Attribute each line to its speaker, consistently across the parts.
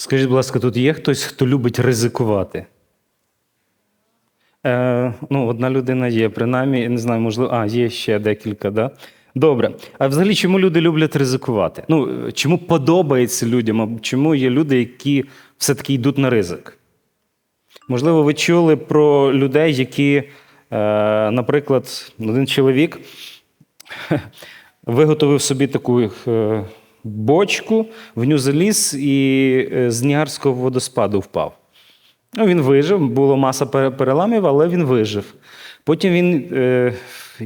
Speaker 1: Скажіть, будь ласка, тут є хтось, хто любить ризикувати? Е, ну, одна людина є, принаймні, не знаю, можливо, а, є ще декілька, да? Добре. А взагалі, чому люди люблять ризикувати? Ну, чому подобається людям? а Чому є люди, які все-таки йдуть на ризик? Можливо, ви чули про людей, які, е, наприклад, один чоловік виготовив собі таку е, бочку, в нього заліз і е, з Нігарського водоспаду впав. Ну, він вижив, було маса переламів, але він вижив. Потім він е,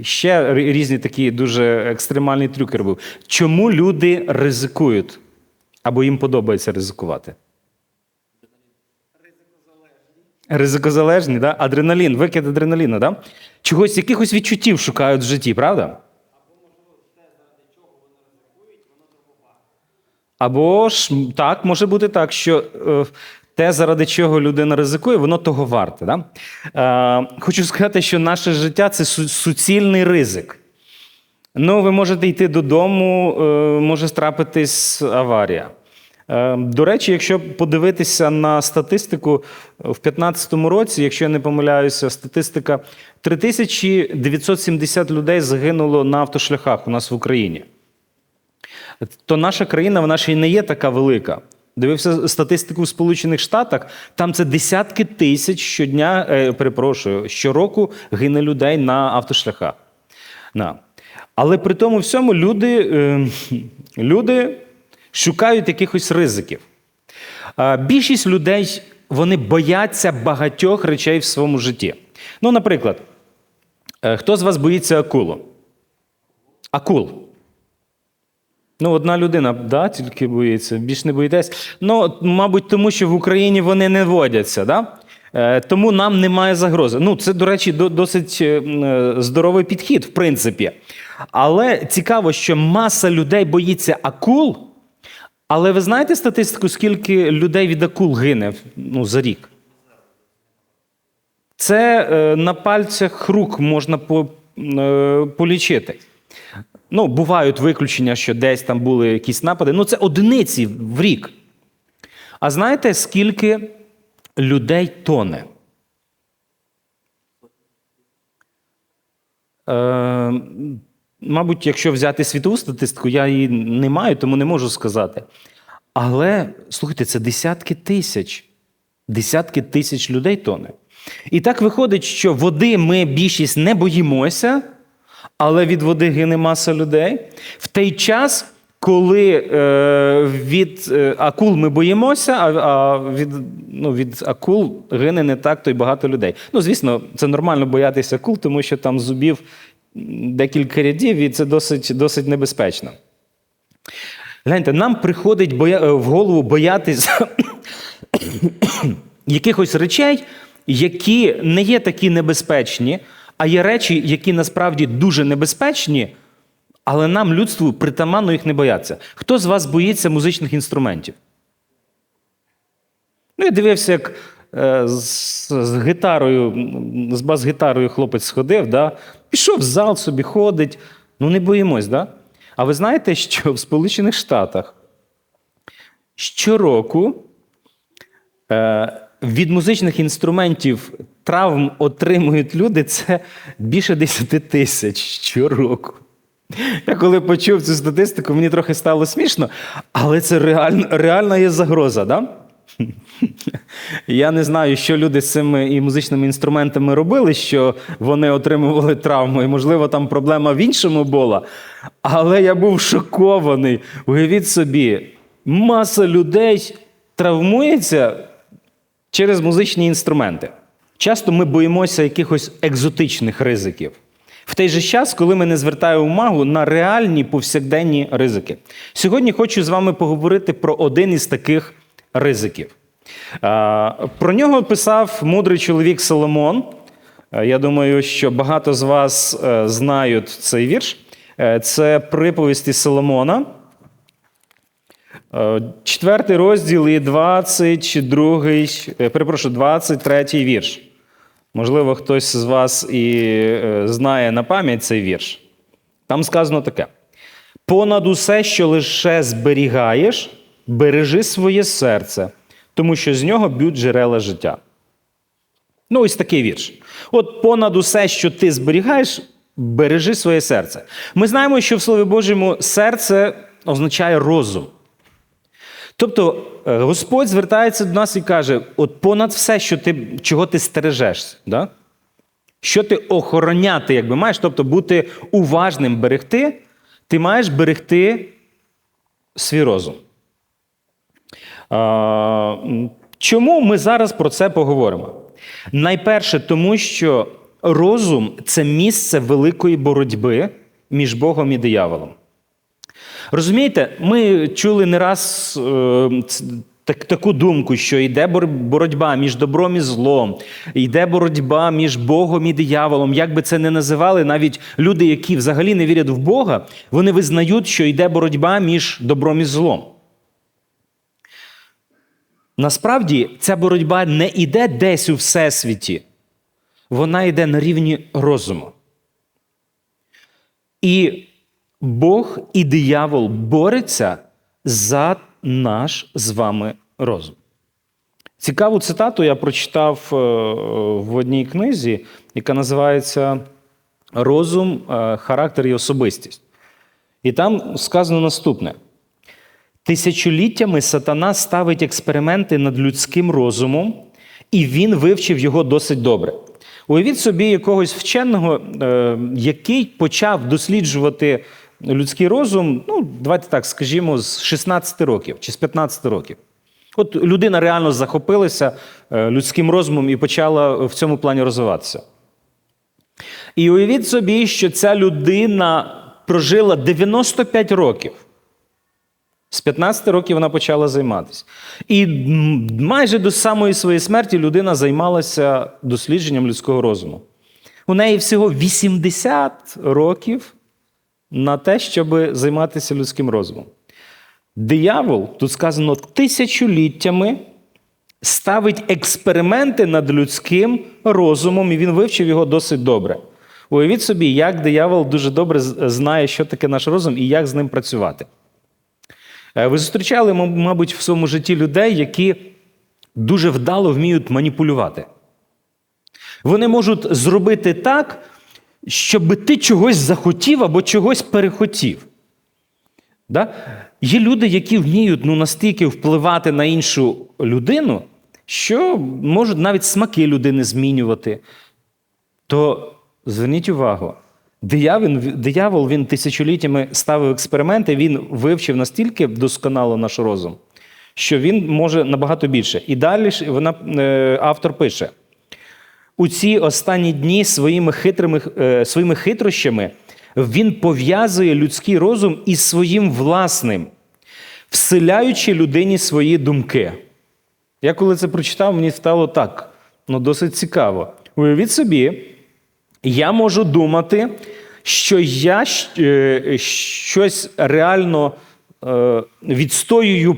Speaker 1: ще різні такі дуже екстремальні трюки робив. Чому люди ризикують? Або їм подобається ризикувати? Ризикозалежні, да? адреналін, викид адреналіну, да? Чогось, якихось відчуттів шукають в житті, правда? Або ж так, може бути так, що е, те, заради чого людина ризикує, воно того варте. Да? Е, хочу сказати, що наше життя це су- суцільний ризик. Ну, ви можете йти додому, е, може трапитись аварія. Е, До речі, якщо подивитися на статистику в 2015 році, якщо я не помиляюся, статистика 3970 людей загинуло на автошляхах у нас в Україні. То наша країна, вона ще й не є така велика. Дивився статистику в Сполучених Штатах, там це десятки тисяч щодня, е, перепрошую, щороку гине людей на автошляхах. На. Але при тому всьому люди, е, люди шукають якихось ризиків. А Більшість людей вони бояться багатьох речей в своєму житті. Ну, наприклад, е, хто з вас боїться акулу? Акул. Ну, одна людина, да, тільки боїться, більш не боїтесь. Ну, мабуть, тому що в Україні вони не водяться, да? Е, тому нам немає загрози. Ну, це, до речі, до- досить е, е, здоровий підхід, в принципі. Але цікаво, що маса людей боїться акул. Але ви знаєте статистику, скільки людей від акул гине ну, за рік? Це е, на пальцях рук можна по, е, полічити. Ну, бувають виключення, що десь там були якісь напади. Ну, це одиниці в рік. А знаєте, скільки людей тоне? Е, мабуть, якщо взяти світову статистику, я її не маю, тому не можу сказати. Але слухайте, це десятки тисяч. Десятки тисяч людей тоне. І так виходить, що води ми більшість не боїмося, але від води гине маса людей. В той час, коли е, від е, акул ми боїмося, а, а від, ну, від акул гине не так то й багато людей. Ну, звісно, це нормально боятися акул, тому що там зубів декілька рядів, і це досить, досить небезпечно. Гляньте, нам приходить боя... е, в голову боятися якихось речей, які не є такі небезпечні, а є речі, які насправді дуже небезпечні, але нам, людству, притаманно їх не бояться. Хто з вас боїться музичних інструментів? Ну, я дивився, як е, з, з гітарою, з бас-гітарою хлопець сходив, да? пішов в зал собі, ходить. Ну, не боїмось, да? А ви знаєте, що в Сполучених Штатах щороку е, від музичних інструментів травм отримують люди це більше 10 тисяч щороку. Я коли почув цю статистику, мені трохи стало смішно, але це реально, реальна є загроза, да? Я не знаю, що люди з цими і музичними інструментами робили, що вони отримували травму, і, можливо, там проблема в іншому була. Але я був шокований. Уявіть собі, маса людей травмується через музичні інструменти. Часто ми боїмося якихось екзотичних ризиків. В той же час, коли ми не звертаємо увагу на реальні повсякденні ризики. Сьогодні хочу з вами поговорити про один із таких ризиків. Про нього писав мудрий чоловік Соломон. Я думаю, що багато з вас е, знають цей вірш. Е, Це приповісті Соломона. Е, Четвертий розділ і 22, е, перепрошую, 23 вірш. Можливо, хтось з вас і е, знає на пам'ять цей вірш. Там сказано таке: понад усе, що лише зберігаєш, бережи своє серце, тому що з нього б'ють джерела життя. Ну, ось такий вірш. От понад усе, що ти зберігаєш, бережи своє серце. Ми знаємо, що в Слові Божому серце означає розум. Тобто е, Господь звертається до нас і каже: от понад все, що ти, чого ти стережешся, да? що ти охороняти, якби маєш, тобто бути уважним, берегти, ти маєш берегти свій розум. А, Чому ми зараз про це поговоримо? Найперше, тому що розум це місце великої боротьби між Богом і дияволом. Розумієте, ми чули не раз е, так, таку думку, що йде боротьба між добром і злом, йде боротьба між Богом і дияволом. Як би це не називали, навіть люди, які взагалі не вірять в Бога, вони визнають, що йде боротьба між добром і злом. Насправді ця боротьба не йде десь у всесвіті, вона йде на рівні розуму. І Бог і диявол борються за наш з вами розум. Цікаву цитату я прочитав е, в одній книзі, яка називається Розум, е, характер і особистість. І там сказано наступне: тисячоліттями сатана ставить експерименти над людським розумом, і він вивчив його досить добре. Уявіть собі якогось вченого, е, який почав досліджувати людський розум, ну, давайте так скажімо, з 16 років чи з 15 років. От людина реально захопилася е, людським розумом і почала в цьому плані розвиватися. І уявіть собі, що ця людина прожила 95 років. З 15 років вона почала займатися. І майже до самої своєї смерті людина займалася дослідженням людського розуму. У неї всього 80 років на те, щоб займатися людським розумом. Диявол, тут сказано, тисячоліттями ставить експерименти над людським розумом, і він вивчив його досить добре. Уявіть собі, як диявол дуже добре знає, що таке наш розум і як з ним працювати. Е, Ви зустрічали, мабуть, в своєму житті людей, які дуже вдало вміють маніпулювати. Вони можуть зробити так, щоб ти чогось захотів або чогось перехотів. Да? Є люди, які вміють ну, настільки впливати на іншу людину, що можуть навіть смаки людини змінювати. То зверніть увагу, диявол, диявол він тисячоліттями ставив експерименти, він вивчив настільки досконало наш розум, що він може набагато більше. І далі вона, е, автор пише: у ці останні дні своїми хитрими, е, своїми хитрощами він пов'язує людський розум із своїм власним, вселяючи людині свої думки. Я коли це прочитав, мені стало так, ну досить цікаво. Уявіть собі, я можу думати, що я е, щось реально е, відстоюю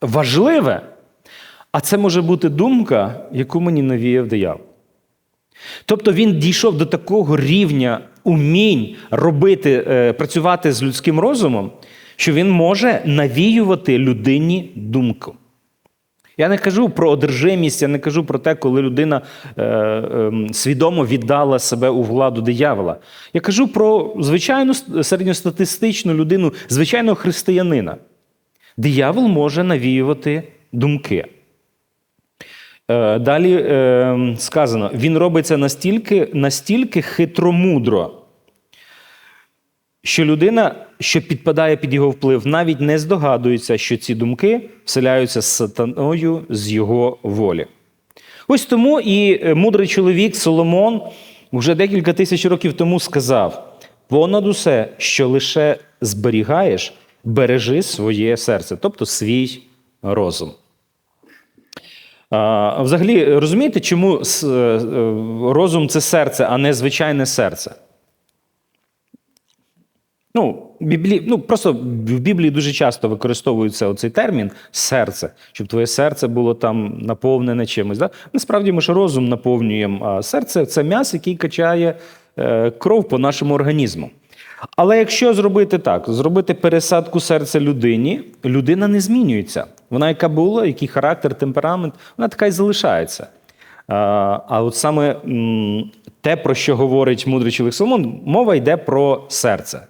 Speaker 1: важливе, а це може бути думка, яку мені навіяв диявол. Тобто він дійшов до такого рівня умінь робити, е, працювати з людським розумом, що він може навіювати людині думку. Я не кажу про одержимість, я не кажу про те, коли людина е, е, свідомо віддала себе у владу диявола. Я кажу про звичайну середньостатистичну людину, звичайного християнина. Диявол може навіювати думки. Е, Далі е, сказано, він робиться настільки, настільки хитромудро, що людина, що підпадає під його вплив, навіть не здогадується, що ці думки вселяються з сатаною з його волі. Ось тому і е, мудрий чоловік Соломон вже декілька тисяч років тому сказав: понад усе, що лише зберігаєш, бережи своє серце, тобто свій розум. Взагалі, розумієте, чому е, розум це серце, а не звичайне серце? Ну, Біблі... ну, просто в Біблії дуже часто використовується оцей термін серце, щоб твоє серце було там наповнене чимось. Да? Насправді ми ж розум наповнюємо, а серце це м'яс, який качає е, кров по нашому організму. Але якщо зробити так, зробити пересадку серця людині, людина не змінюється. Вона яка була, який характер, темперамент, вона така і залишається. А, от саме те, про що говорить мудрий чоловік Соломон, мова йде про серце.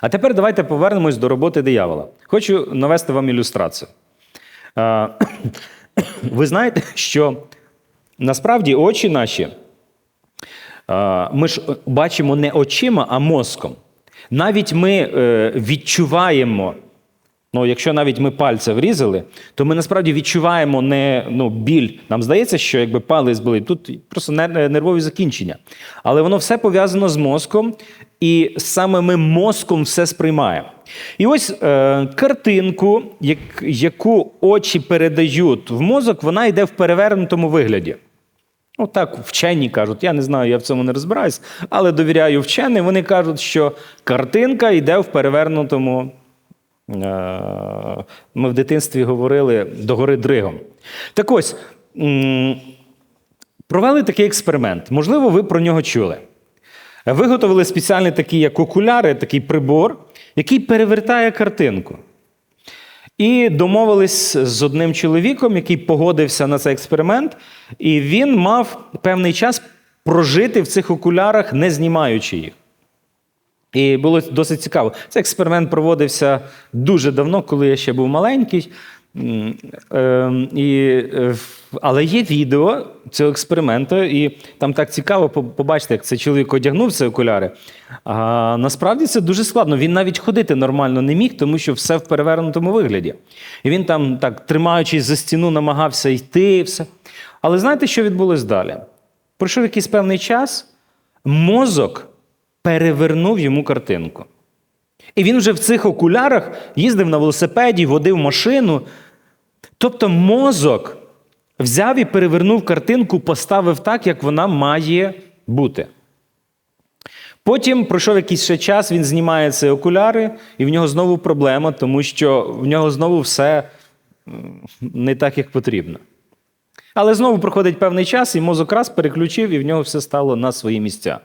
Speaker 1: А тепер давайте повернемось до роботи диявола. Хочу навести вам ілюстрацію. Ви знаєте, що насправді очі наші ми ж бачимо не очима, а мозком. Навіть ми е, відчуваємо, ну, якщо навіть ми пальця врізали, то ми насправді відчуваємо не ну, біль. Нам здається, що якби палець болить, тут просто нервові закінчення. Але воно все пов'язано з мозком, і саме ми мозком все сприймаємо. І ось е, картинку, як, яку очі передають в мозок, вона йде в перевернутому вигляді. Ну, так вчені кажуть, я не знаю, я в цьому не розбираюсь, але довіряю вченим. Вони кажуть, що картинка йде в перевернутому. е, Ми в дитинстві говорили догори дригом. Так ось, провели такий експеримент. Можливо, ви про нього чули. Виготовили спеціальний такий, як окуляри, такий прибор, який перевертає картинку. І домовились з одним чоловіком, який погодився на цей експеримент, і він мав певний час прожити в цих окулярах, не знімаючи їх. І було досить цікаво. Цей експеримент проводився дуже давно, коли я ще був маленький. Ем, І, е, але є відео цього експерименту, і там так цікаво побачити, як цей чоловік одягнув ці окуляри. А насправді це дуже складно. Він навіть ходити нормально не міг, тому що все в перевернутому вигляді. І він там, так, тримаючись за стіну, намагався йти. все. Але знаєте, що відбулось далі? Пройшов якийсь певний час, мозок перевернув йому картинку. І він вже в цих окулярах їздив на велосипеді, водив машину. Тобто мозок взяв і перевернув картинку, поставив так, як вона має бути. Потім пройшов якийсь ще час, він знімає ці окуляри, і в нього знову проблема, тому що в нього знову все не так, як потрібно. Але знову проходить певний час, і мозок раз переключив, і в нього все стало на свої місця.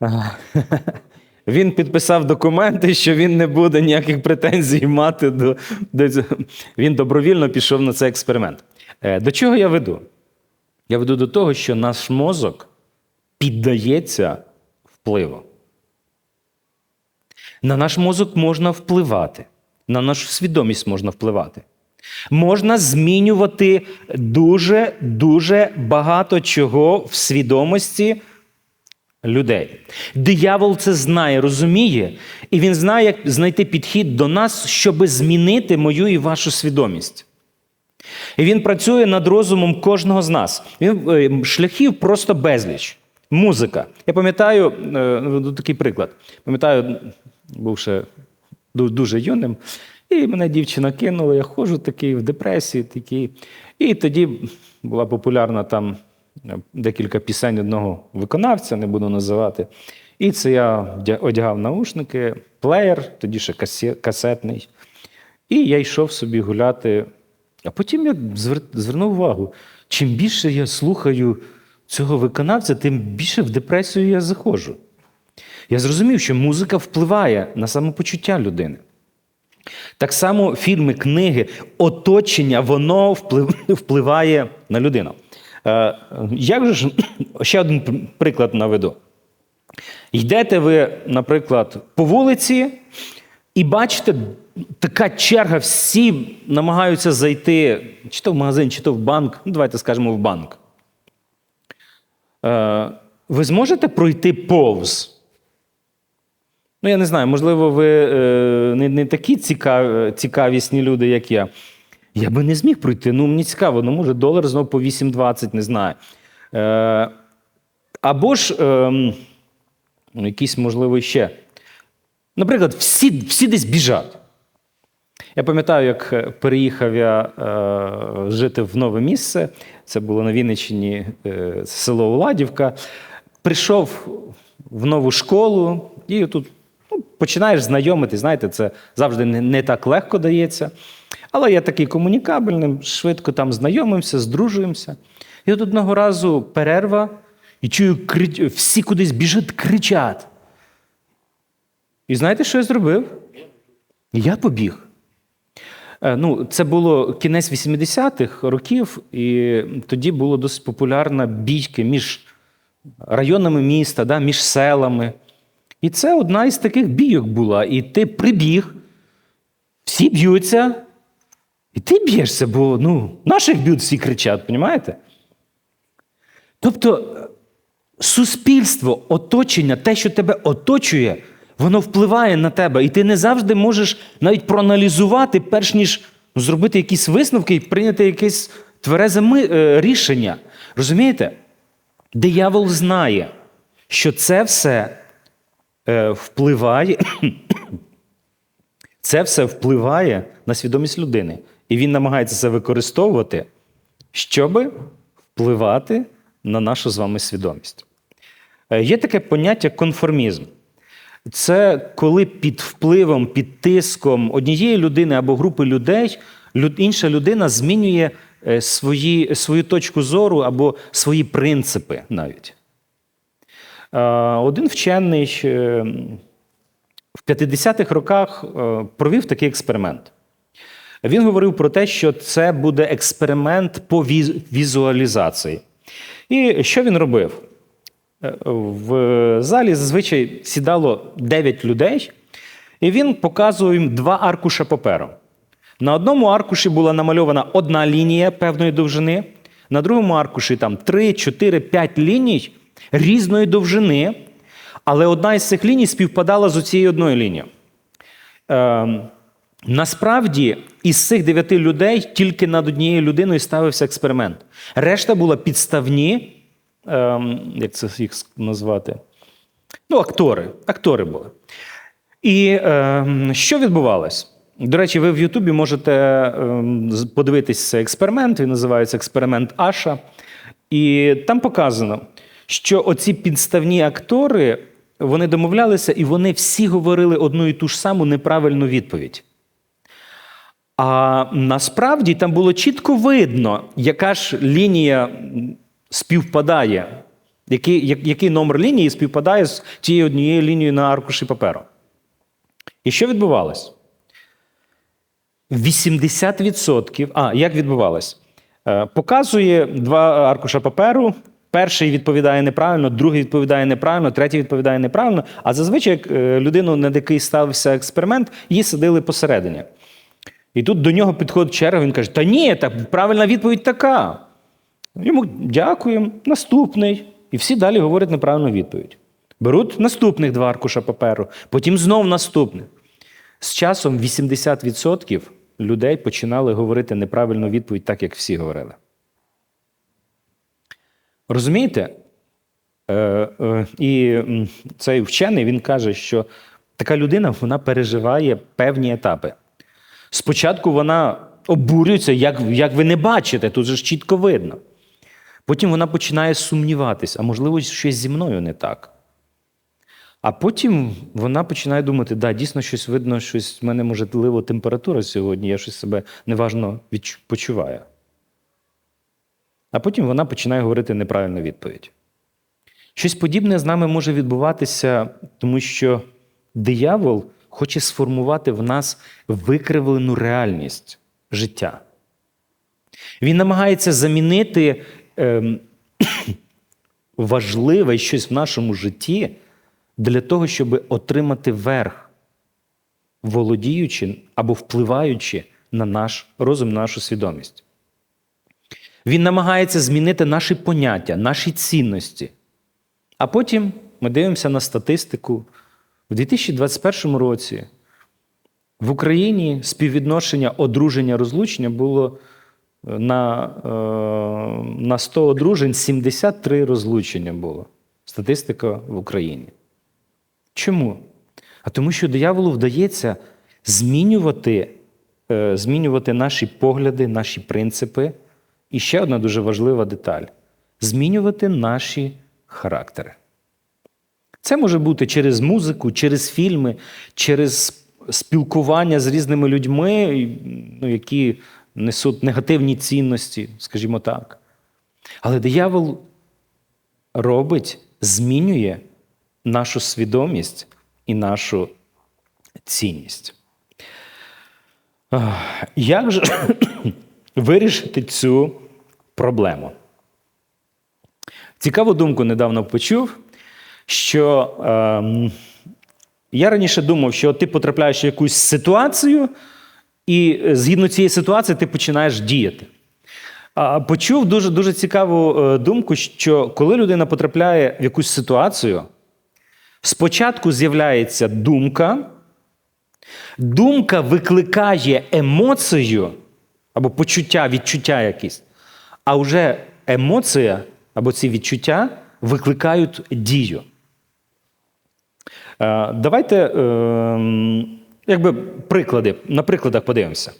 Speaker 1: Він підписав документи, що він не буде ніяких претензій мати до, до. Він добровільно пішов на цей експеримент. Е, До чого я веду? Я веду до того, що наш мозок піддається впливу. На наш мозок можна впливати, на нашу свідомість можна впливати. Можна змінювати дуже дуже багато чого в свідомості людей. Диявол це знає, розуміє, і він знає, як знайти підхід до нас, щоб змінити мою і вашу свідомість. І він працює над розумом кожного з нас. Він, е, шляхів просто безліч. Музика. Я пам'ятаю, е, ну, такий приклад. Пам'ятаю, був ще дуже юним, і мене дівчина кинула, я ходжу такий в депресії, такий. І тоді була популярна там декілька пісень одного виконавця, не буду називати. І це я одягав наушники, плеєр, тоді ще касетний. І я йшов собі гуляти. А потім я звернув увагу: чим більше я слухаю цього виконавця, тим більше в депресію я заходжу. Я зрозумів, що музика впливає на самопочуття людини. Так само фільми, книги, оточення, воно впливає на людину. Е, Як же ж ще один приклад наведу? Йдете ви, наприклад, по вулиці і бачите, така черга, всі намагаються зайти чи то в магазин, чи то в банк. Ну, давайте скажемо в банк. Е, Ви зможете пройти повз? Ну, я не знаю, можливо, ви е, не, такі цікаві, цікавісні люди, як я. Я би не зміг пройти. Ну, мені цікаво, ну, може, долар знову по 8,20, не знаю. Е, або ж ем, ну, якийсь, можливо, ще. Наприклад, всі, всі десь біжать. Я пам'ятаю, як е, переїхав я е, жити в нове місце. Це було на Вінниччині е, село Уладівка. Прийшов в нову школу, і тут ну, починаєш знайомити. Знаєте, це завжди не, не так легко дається. Але я такий комунікабельний, швидко там знайомимося, здружуємося. І от одного разу перерва, і чую, всі кудись біжать, кричать. І знаєте, що я зробив? Я побіг. Е, Ну, це було кінець 80-х років, і тоді було досить популярна бійки між районами міста, да, між селами. І це одна із таких бійок була. І ти прибіг, всі б'ються, і ти б'єшся, бо ну, наших б'ють всі кричать, розумієте? Тобто е, суспільство, оточення, те, що тебе оточує, воно впливає на тебе. І ти не завжди можеш навіть проаналізувати, перш ніж зробити якісь висновки і прийняти якесь тверезе е, рішення. Розумієте? Диявол знає, що це все е, впливає, це все впливає на свідомість людини. І він намагається це використовувати, щоб впливати на нашу з вами свідомість. Е, Є таке поняття конформізм. Це коли під впливом, під тиском однієї людини або групи людей інша людина змінює е, свої, свою точку зору або свої принципи навіть. Е, Один вчений в 50-х роках провів такий експеримент. Він говорив про те, що це буде експеримент по візуалізації. І що він робив? Е, В залі зазвичай сідало 9 людей, і він показував їм два аркуша паперу. На одному аркуші була намальована одна лінія певної довжини, на другому аркуші там 3, 4, 5 ліній різної довжини, але одна із цих ліній співпадала з цією одною лінією. Насправді, із цих дев'яти людей тільки над однією людиною ставився експеримент. Решта була підставні, е, як це їх назвати? Ну, актори. Актори були. І е, що відбувалось? До речі, ви в Ютубі можете е, з- подивитись цей експеримент, він називається експеримент Аша. І там показано, що оці підставні актори вони домовлялися, і вони всі говорили одну і ту ж саму неправильну відповідь. А насправді там було чітко видно, яка ж лінія співпадає, який, як- який номер лінії співпадає з тією однією лінією на аркуші паперу. І що відбувалось? 80%. А, як відбувалось? Е, Показує два аркуша паперу. Перший відповідає неправильно, другий відповідає неправильно, третій відповідає неправильно. А зазвичай як, е, людину, над який ставився експеримент, її садили посередині. І тут до нього підходить черга, він каже: Та ні, так правильна відповідь така. Йому дякуємо, наступний. І всі далі говорять неправильну відповідь. Беруть наступних два аркуша паперу, потім знов наступних. З часом 80% людей починали говорити неправильну відповідь, так як всі говорили. Розумієте? Е, е, і цей вчений він каже, що така людина вона переживає певні етапи. Спочатку вона обурюється, як, як ви не бачите, тут же ж чітко видно. Потім вона починає сумніватися, а можливо, щось зі мною не так. А потім вона починає думати, да, дійсно щось видно, щось в мене можливо температура сьогодні, я щось себе неважно почуваю. А потім вона починає говорити неправильну відповідь. Щось подібне з нами може відбуватися, тому що диявол хоче сформувати в нас викривлену реальність життя. Він намагається замінити ем, важливе щось в нашому житті для того, щоб отримати верх, володіючи або впливаючи на наш розум, на нашу свідомість. Він намагається змінити наші поняття, наші цінності. А потім ми дивимося на статистику. В 2021 році в Україні співвідношення одруження-розлучення було е, на, е, на 100 одружень 73 розлучення було. Статистика в Україні. Чому? А тому, що дияволу вдається змінювати, е, змінювати наші погляди, наші принципи. І ще одна дуже важлива деталь змінювати наші характери. Це може бути через музику, через фільми, через спілкування з різними людьми, ну, які несуть негативні цінності, скажімо так. Але диявол робить, змінює нашу свідомість і нашу цінність. Як же вирішити цю проблему? Цікаву думку недавно почув, що ем, я раніше думав, що ти потрапляєш в якусь ситуацію, і е, згідно цієї ситуації ти починаєш діяти. Почув дуже, дуже цікаву е, думку, що коли людина потрапляє в якусь ситуацію, спочатку з'являється думка, думка викликає емоцію або почуття, відчуття якісь, а вже емоція або ці відчуття викликають дію. Е, Давайте е, якби приклади, на прикладах подивимося.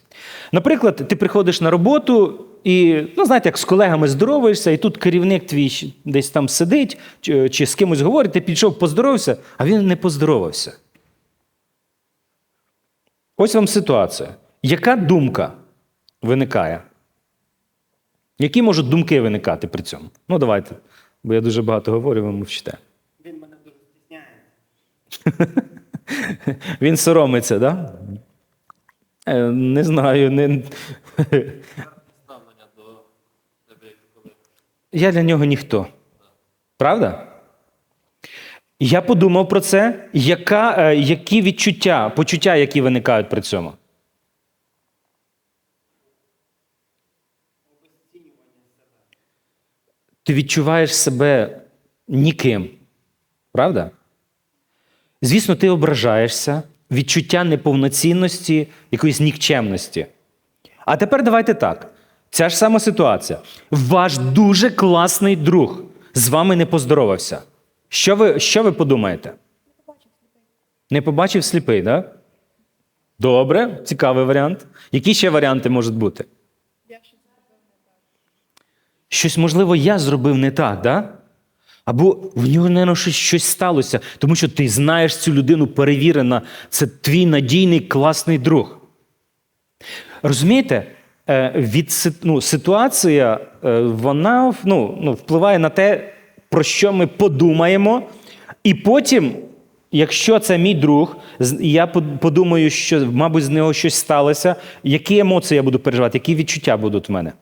Speaker 1: Наприклад, ти приходиш на роботу і, ну, знаєте, як з колегами здороваєшся, і тут керівник твій десь там сидить чи, чи з кимось говорить, ти підійшов, поздоровався, а він не поздоровався. Ось вам ситуація. Яка думка виникає? Які можуть думки виникати при цьому? Ну, давайте. Бо я дуже багато говорю, ви мовчите.
Speaker 2: Він мене дуже стісняє.
Speaker 1: Він соромиться, так? Да? Е, Не знаю. Не... Я для нього ніхто. Правда? Я подумав про це, яка, е, які відчуття, почуття, які виникають при цьому. Ти відчуваєш себе ніким. Правда? Звісно, ти ображаєшся, відчуття неповноцінності, якоїсь нікчемності. А тепер давайте так. Ця ж сама ситуація. Ваш дуже класний друг з вами не поздоровався. Що ви, що ви подумаєте? Не побачив сліпий, так? Да? Добре, цікавий варіант. Які ще варіанти можуть бути? Щось, можливо, я зробив не так, да? Або в нього, мабуть, щось, щось сталося, тому що ти знаєш цю людину перевірена, це твій надійний класний друг. Розумієте, Е, від, ну, ситуація е, вона ну, ну, впливає на те, про що ми подумаємо, і потім. Якщо це мій друг, я подумаю, що, мабуть, з нього щось сталося, які емоції я буду переживати, які відчуття будуть в мене?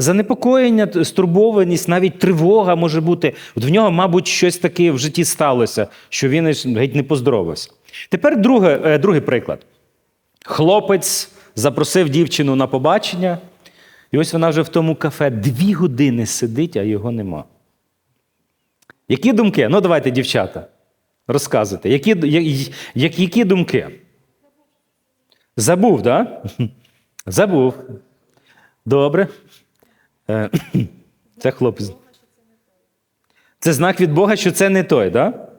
Speaker 1: Занепокоєння, стурбованість, навіть тривога може бути. От в нього, мабуть, щось таке в житті сталося, що він геть не поздоровався. Тепер друге, е, другий приклад. Хлопець запросив дівчину на побачення, і ось вона вже в тому кафе дві години сидить, а його нема. Які думки? Ну, давайте, дівчата, розказуйте. Які, я- я- які думки? Забув, так? Да? Забув. Добре. Е, Це хлопець. Це знак від Бога, що це не той, так? Да?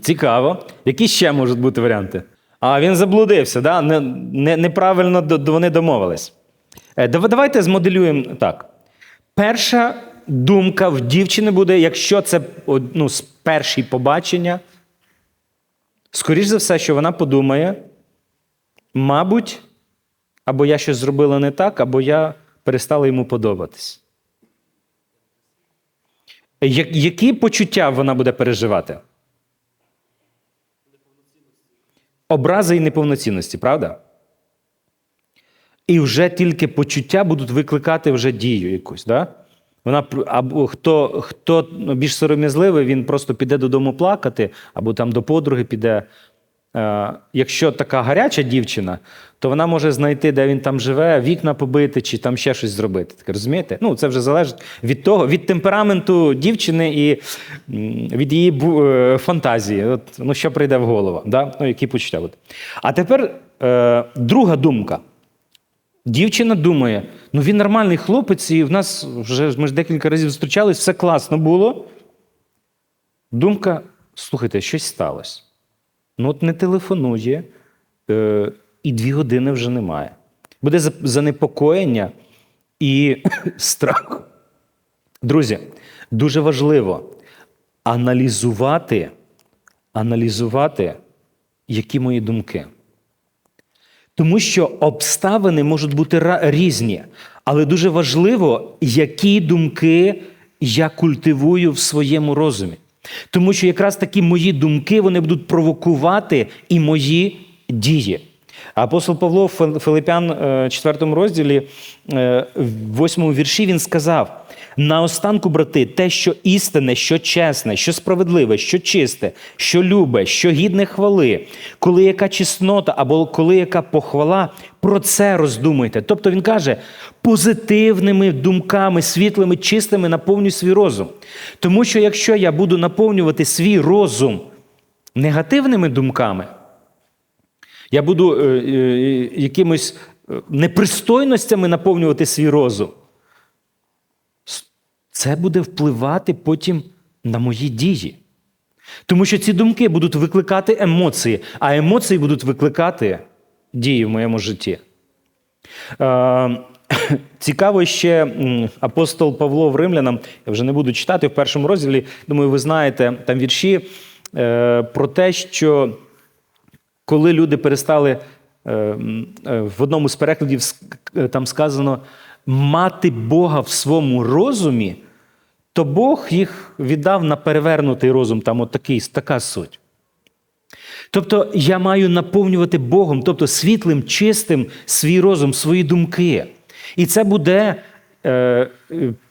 Speaker 1: Цікаво. Які ще можуть бути варіанти? А він заблудився, да? не, не, неправильно вони домовились. Е, Давайте змоделюємо так. Перша думка в дівчини буде, якщо це ну, перші побачення, скоріш за все, що вона подумає, мабуть, або я щось зробила не так, або я перестала йому подобатись. Які почуття вона буде переживати? Образи і неповноцінності, правда? І вже тільки почуття будуть викликати вже дію якусь. Да? Вона або хто, хто більш сором'язливий, він просто піде додому плакати, або там до подруги піде. Е, якщо така гаряча дівчина, то вона може знайти, де він там живе, вікна побити чи там ще щось зробити. Так, розумієте? Ну, це вже залежить від того, від темпераменту дівчини і від її е, фантазії. От, ну, що прийде в голову, да? ну, які почуття будуть. А тепер е, друга думка. Дівчина думає: ну він нормальний хлопець, і в нас вже ми ж декілька разів зустрічались, все класно було. Думка: слухайте, щось сталося. Ну, от не телефонує, е, і дві години вже немає. Буде занепокоєння і страх. Друзі, дуже важливо аналізувати, аналізувати, які мої думки. Тому що обставини можуть бути різні, але дуже важливо, які думки я культивую в своєму розумі. Тому що якраз такі мої думки вони будуть провокувати і мої дії. Апостол Павло Филипян, е, 4 розділі, е, в 8 вірші, він сказав: наостанку, брати, те, що істинне, що чесне, що справедливе, що чисте, що любе, що гідне хвали, коли яка чеснота або коли яка похвала, про це роздумуйте. Тобто він каже, позитивними думками, світлими, чистими наповнюй свій розум. Тому що якщо я буду наповнювати свій розум негативними думками, я буду е, е, якимось е, непристойностями наповнювати свій розум. Це буде впливати потім на мої дії. Тому що ці думки будуть викликати емоції, а емоції будуть викликати дії в моєму житті. Е, Цікаво ще апостол Павло в Римлянам, я вже не буду читати в першому розділі, думаю, ви знаєте там вірші е, про те, що коли люди перестали е, в одному з перекладів там сказано мати Бога в своєму розумі, то Бог їх віддав на перевернутий розум, там от такий, така суть. Тобто я маю наповнювати Богом, тобто світлим, чистим свій розум, свої думки. І це буде е,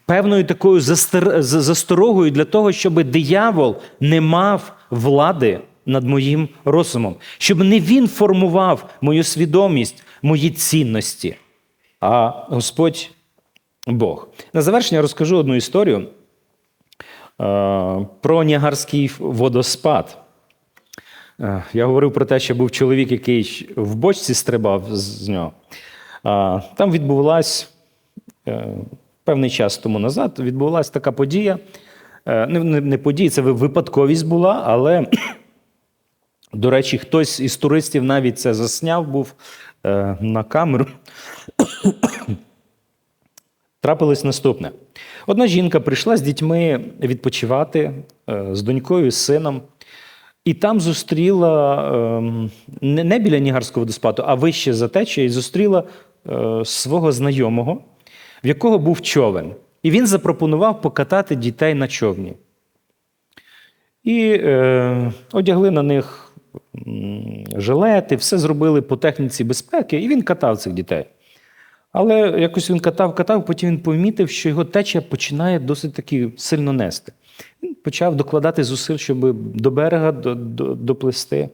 Speaker 1: певною такою засторогою для того, щоб диявол не мав влади над моїм розумом, щоб не він формував мою свідомість, мої цінності, а Господь Бог. На завершення розкажу одну історію про Ніагарський водоспад. Е, Я говорив про те, що був чоловік, який в бочці стрибав з- нього. Там відбувалась е, певний час тому назад відбувалася така подія. Е, Не, не, не подія, це випадковість була, але, до речі, хтось із туристів навіть це засняв був е, на камеру. Трапилось наступне. Одна жінка прийшла з дітьми відпочивати е, з донькою, з сином. І там зустріла ем, не, біля Нігарського водоспаду, а вище за течією, зустріла е, свого знайомого, в якого був човен. І він запропонував покатати дітей на човні. І е, одягли на них жилети, все зробили по техніці безпеки, і він катав цих дітей. Але якось він катав, катав, потім він помітив, що його течія починає досить таки сильно нести. Він почав докладати зусиль, щоб до берега до, до, доплисти.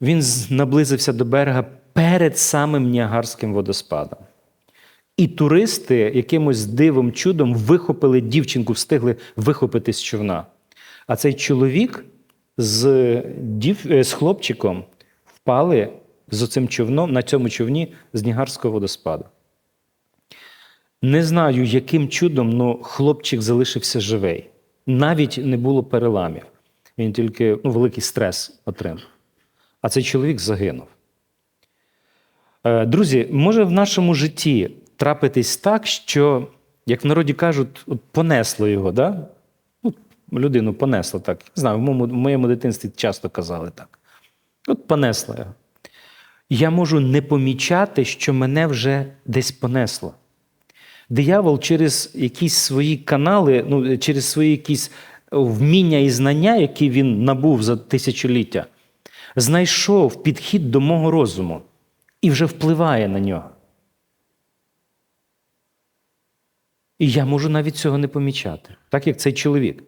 Speaker 1: Він наблизився до берега перед самим Ніагарським водоспадом. І туристи якимось дивом чудом вихопили дівчинку, встигли вихопити з човна. А цей чоловік з, дів... е, з хлопчиком впали з оцим човном на цьому човні з Нігарського водоспаду. Не знаю, яким чудом, але хлопчик залишився живий. Навіть не було переламів. Він тільки ну, великий стрес отримав. А цей чоловік загинув. Е, Друзі, може в нашому житті трапитись так, що, як в народі кажуть, от понесло його, да? ну, людину понесло так. Знаю, в моєму дитинстві часто казали так. От понесло його. Я можу не помічати, що мене вже десь понесло. Диявол через якісь свої канали, ну, через свої якісь вміння і знання, які він набув за тисячоліття, знайшов підхід до мого розуму і вже впливає на нього. І я можу навіть цього не помічати, так як цей чоловік.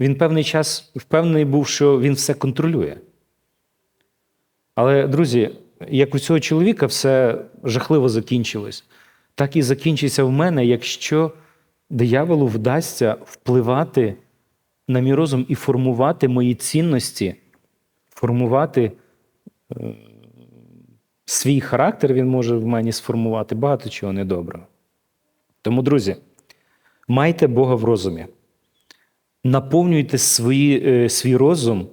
Speaker 1: Він певний час впевнений був, що він все контролює. Але, друзі, як у цього чоловіка все жахливо закінчилось, так і закінчиться в мене, якщо дияволу вдасться впливати на мій розум і формувати мої цінності, формувати е, свій характер, він може в мені сформувати багато чого недоброго. Тому, друзі, майте Бога в розумі. Наповнюйте свої, е, свій розум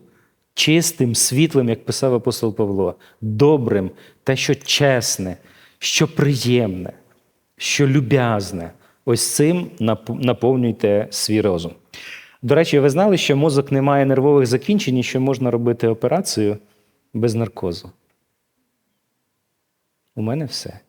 Speaker 1: чистим, світлим, як писав апостол Павло, добрим, те, що чесне, що приємне, що люб'язне. Ось цим наповнюйте свій розум. До речі, ви знали, що мозок не має нервових закінчень, і що можна робити операцію без наркозу? У мене все.